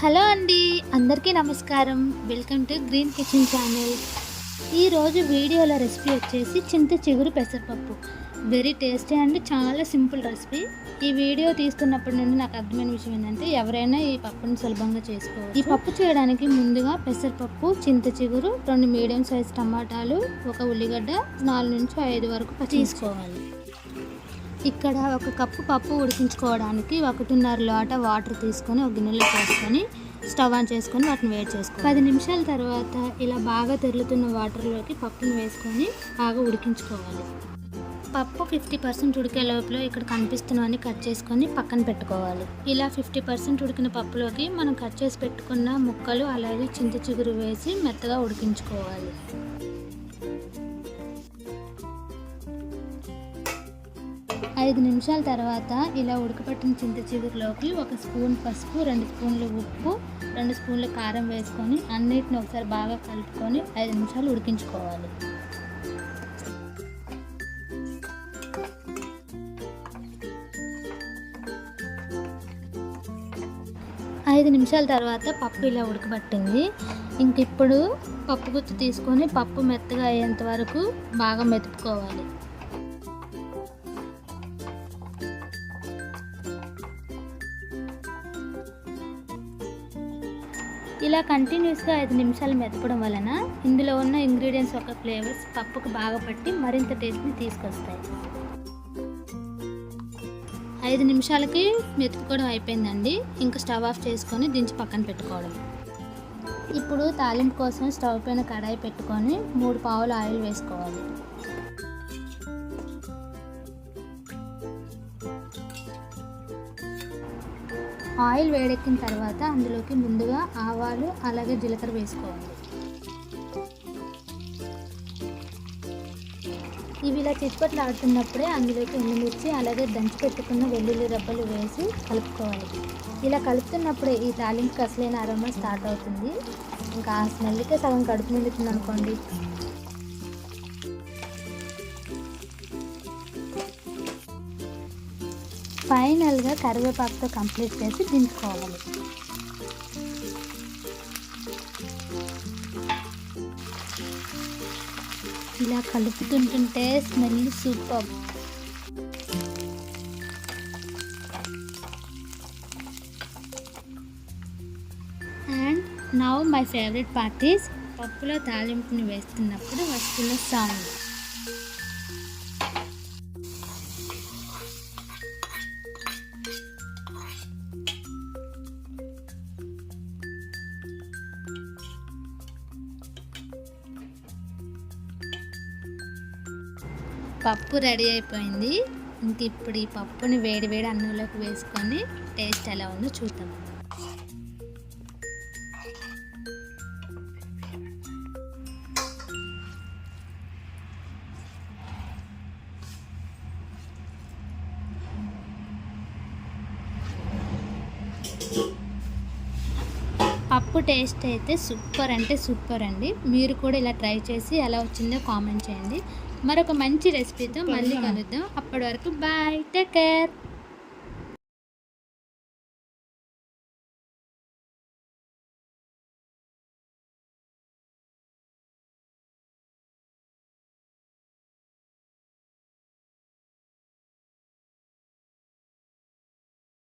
Hello అండి అందరికీ నమస్కారం. Welcome to green kitchen channel. ఈరోజు వీడియోలో రెసిపీ వచ్చేసి చింత చిగురు పెసరపప్పు. వెరీ టేస్టీ అండ్ చాలా సింపుల్ రెసిపీ. ఈ వీడియో తీస్తున్నప్పటి నుండి నాకు అర్థమైన విషయం ఏంటంటే ఎవరైనా ఈ పప్పుని సులభంగా చేసుకోవచ్చు. ఈ పప్పు చేయడానికి ముందుగా పెసరపప్పు చింత చిగురు రెండు మీడియం సైజ్ టమాటాలు ఒక ఉల్లిగడ్డ నాలుగు నుంచి ఐదు వరకు తీసుకోవాలి. ఇక్కడ ఒక కప్పు పప్పు ఉడికించుకోవడానికి ఒకటిన్నర లోట వాటర్ తీసుకొని ఒక గిన్నెలో పోసుకొని స్టవ్ ఆన్ చేసుకొని వాటిని వేడి చేసుకోవాలి. పది నిమిషాల తర్వాత ఇలా బాగా తెరులుతున్న వాటర్లోకి పప్పును వేసుకొని బాగా ఉడికించుకోవాలి. పప్పు ఫిఫ్టీ పర్సెంట్ ఉడికే లోపల ఇక్కడ కనిపిస్తున్నవన్నీ కట్ చేసుకొని పక్కన పెట్టుకోవాలి. ఇలా ఫిఫ్టీ పర్సెంట్ ఉడికిన పప్పులోకి మనం కట్ చేసి పెట్టుకున్న ముక్కలు అలాగే చింత చిగురు వేసి మెత్తగా ఉడికించుకోవాలి. ఐదు నిమిషాల తర్వాత ఇలా ఉడకపట్టిన చింత చిగురులోకి ఒక స్పూన్ పసుపు రెండు స్పూన్లు ఉప్పు రెండు స్పూన్లు కారం వేసుకొని అన్నిటిని ఒకసారి బాగా కలుపుకొని ఐదు నిమిషాలు ఉడికించుకోవాలి. ఐదు నిమిషాల తర్వాత పప్పు ఇలా ఉడకబట్టింది. ఇంక ఇప్పుడు పప్పు గుత్తి తీసుకొని పప్పు మెత్తగా అయ్యేంత వరకు బాగా మెతుపుకోవాలి ఇలా కంటిన్యూస్గా ఐదు నిమిషాలు మెతపడం వలన ఇందులో ఉన్న ఇంగ్రీడియంట్స్ యొక్క ఫ్లేవర్స్ పప్పుకు బాగా పట్టి మరింత టేస్ట్ని తీసుకొస్తాయి. ఐదు నిమిషాలకి మెతుకోవడం అయిపోయిందండి. ఇంకా స్టవ్ ఆఫ్ చేసుకొని దించి పక్కన పెట్టుకోవడం. ఇప్పుడు తాలింపు కోసం స్టవ్ పైన కడాయి పెట్టుకొని మూడు పావులు ఆయిల్ వేసుకోవాలి. ఆయిల్ వేడెక్కిన తర్వాత అందులోకి ముందుగా ఆవాలు అలాగే జీలకర్ర వేసుకోవాలి. ఇవి ఇలా చిట్పట్లు ఆడుతున్నప్పుడే అందులోకి ఎండుమిర్చి అలాగే దంచి పెట్టుకున్న వెల్లుల్లి రబ్బలు వేసి కలుపుకోవాలి. ఇలా కలుపుతున్నప్పుడే ఈ తాలింపుకి అసలైన అరోమా స్టార్ట్ అవుతుంది. ఇంకా ఆ స్మెల్కే సగం కడుపు నిండుతుంది అనుకోండి ఫైనల్గా కరివేపాకుతో కంప్లీట్ చేసి దించుకోవాలి. ఇలా కలుపుతుంటుంటే smell super. And now my favourite part is పప్పులో తాలింపుని వేస్తున్నప్పుడు వస్తున్న సౌండ్ పప్పు రెడీ అయిపోయింది. ఇంక ఇప్పుడు ఈ పప్పుని వేడి వేడి అన్నంలోకి వేసుకొని టేస్ట్ ఎలా ఉందో చూద్దాం. పప్పు టేస్ట్ అయితే సూపర్ అంటే సూపర్ అండి. మీరు కూడా ఇలా ట్రై చేసి ఎలా వచ్చిందో కామెంట్ చేయండి. మరొక మంచి రెసిపీతో మళ్ళీ కలుద్దాం. అప్పటి వరకు బాయ్ టేక్ కేర్